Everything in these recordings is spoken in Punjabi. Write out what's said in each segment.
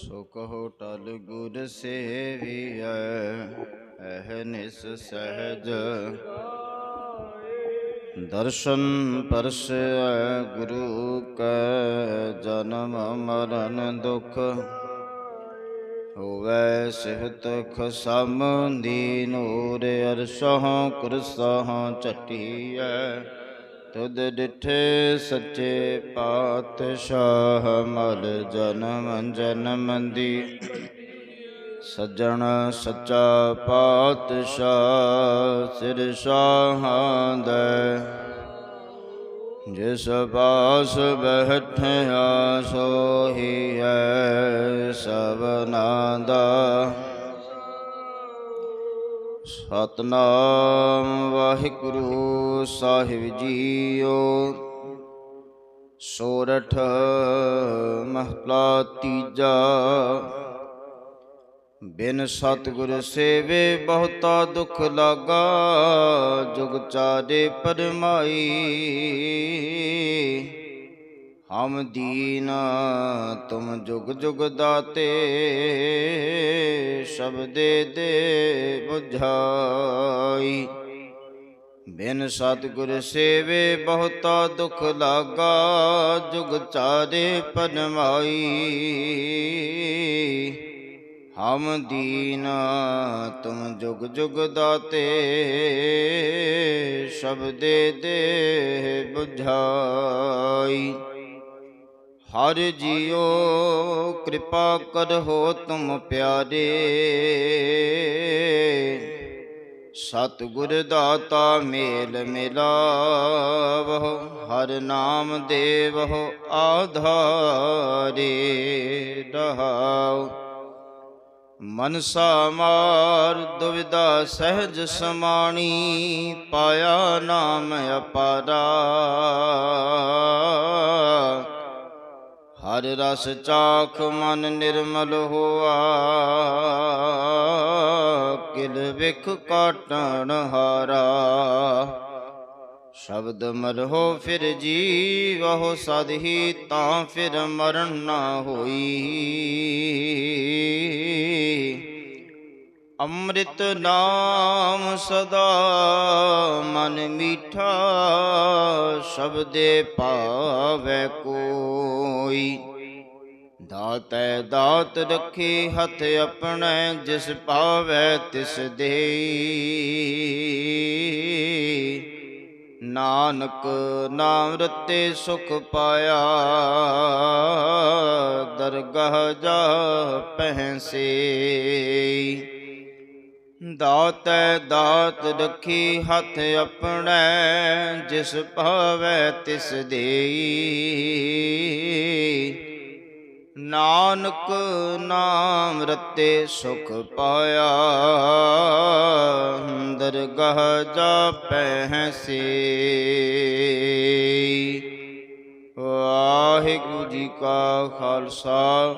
ਸੋ ਕਹੋ ਟਲ ਗੁਰ ਸੇਵੀਐ ਅਹਨਿਸ ਸਹਿਜ। ਦਰਸ਼ਨ ਪਰਸੈ ਗੁਰੂ ਕੈ, ਜਨਮ ਮਰਨ ਦੁਖ। ਹੋਵੇ ਸਿਹਤ ਖਸਮ ਦੀਨੂਰ ਅਰਸ਼ਹ ਕੁਰਸਹ ਚਟੀਐ। ਤੁਧ ਡਿਠੇ ਸੱਚੇ ਪਾਤਸ਼ਾਹ, ਮਲ ਜਨਮ ਜਨਮ ਦੀ ਸੱਜਣ ਸੱਚਾ ਪਾਤਸ਼ਾਹ, ਸਿਰ ਸ਼ਾਹਾਂ ਦੇ। ਜਿਸ ਪਾਸ ਬੈਠਿਆ ਸੋਹੀ ਹੈ ਸਭਨਾ ਦਾ। ਸਤਨਾਮ ਵਾਹਿਗੁਰੂ ਸਾਹਿਬ ਜੀਓ। ਸੋਰਠ ਮਹਲਾ ਤੀਜਾ। ਬਿਨ ਸਤਿਗੁਰ ਸੇਵੇ ਬਹੁਤਾ ਦੁਖ ਲਾਗਾ, ਜੁਗ ਚਾਰੇ ਪਰਮਾਈ। ਹਮ ਦੀਨ, ਤੁਮ ਜੁਗ ਜੁਗ ਦਾਤੇ ਸ਼ਬਦੇ ਦੇ 부ਝਾਈ ਬਿਨ ਸਤਿਗੁਰ ਸੇਵੇ ਬਹੁਤਾ ਦੁਖ ਲਾਗਾ, ਜੁਗ ਚਾਰੇ ਪਰਮਾਈ ਹਮ ਦੀਨ, ਤੁਮ ਜੁਗ ਜੁਗ ਦਾਤੇ ਸ਼ਬਦੇ ਦੇ 부ਝਾਈ ਹਰ ਜੀਓ ਕਿਰਪਾ ਕਰੋ ਤੁਮ ਪਿਆਰੇ। ਸਤਿਗੁਰ ਦਾਤਾ ਮੇਲ ਮਿਲਾਵਹੁ, ਹਰ ਨਾਮ ਦੇਵਹੁ ਆਧਾਰੇ ਰਹਾਉ। ਮਨਸਾ ਮਾਰ ਦੁਵਿਦਾ ਸਹਿਜ ਸਮਾਣੀ, ਪਾਇਆ ਨਾਮ ਅਪਾਰਾ। ਹਰ ਰਸ ਚਾਖ ਮਨ ਨਿਰਮਲ ਹੋਆ। ਕਿਲ ਵਿਖ ਕਾਟਣ ਹਾਰਾ। ਸ਼ਬਦ ਮਰਹੋ ਫਿਰ ਜੀਵਹੁ ਸਦ ਹੀ ਤਾਂ ਫਿਰ ਮਰਨ ਨਾ ਹੋਈ। ਅੰਮ੍ਰਿਤ ਨਾਮ ਸਦਾ ਮਨ ਮੀਠਾ, ਸ਼ਬਦੇ ਪਾਵੈ ਕੋਈ। ਦਾਤੈ ਦਾਤ ਰੱਖੀ ਹੱਥ ਆਪਣੇ, ਜਿਸ ਪਾਵੈ ਤਿਸ ਦੇਈ ਨਾਨਕ ਨਾਮ ਰਤੇ ਸੁਖ ਪਾਇਆ, ਦਰਗਾਹ ਜਾ ਪਹਿਸੇ ਦਾਤੈ ਦਾਤ ਰੱਖੀ ਹੱਥ ਆਪਣੇ, ਜਿਸ ਭਾਵੈ ਤਿਸ ਦੇਈ ਨਾਨਕ ਨਾਮ ਰਤੇ ਸੁਖ ਪਾਇਆ, ਦਰਗਾਹ ਜਾ ਪਹਿਸੇ ਵਾਹਿਗੁਰੂ ਜੀ ਕਾ ਖਾਲਸਾ,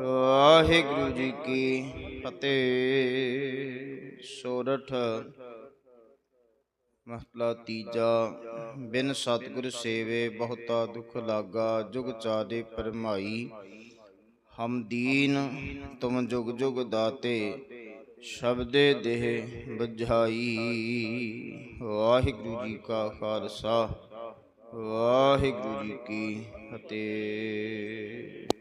ਵਾਹਿਗੁਰੂ ਜੀ ਕੀ ਫਤਿਹ। ਸੋਰਠ ਮਹਲਾ ਤੀਜਾ, ਬਿਨ ਸਤਿਗੁਰ ਸੇਵੇ ਬਹੁਤਾ ਦੁਖ ਲਾਗਾ, ਜੁਗ ਚਾਰੇ ਪਰਮਾਈ ਹਮ ਦੀਨ ਤੁਮ ਜੁਗ ਜੁਗ ਦਾਤੇ, ਸ਼ਬਦੇ ਦੇਹ ਬੁਝਾਈ। ਵਾਹਿਗੁਰੂ ਜੀ ਕਾ ਖਾਲਸਾ, ਵਾਹਿਗੁਰੂ ਜੀ ਕੀ ਫਤਿਹ।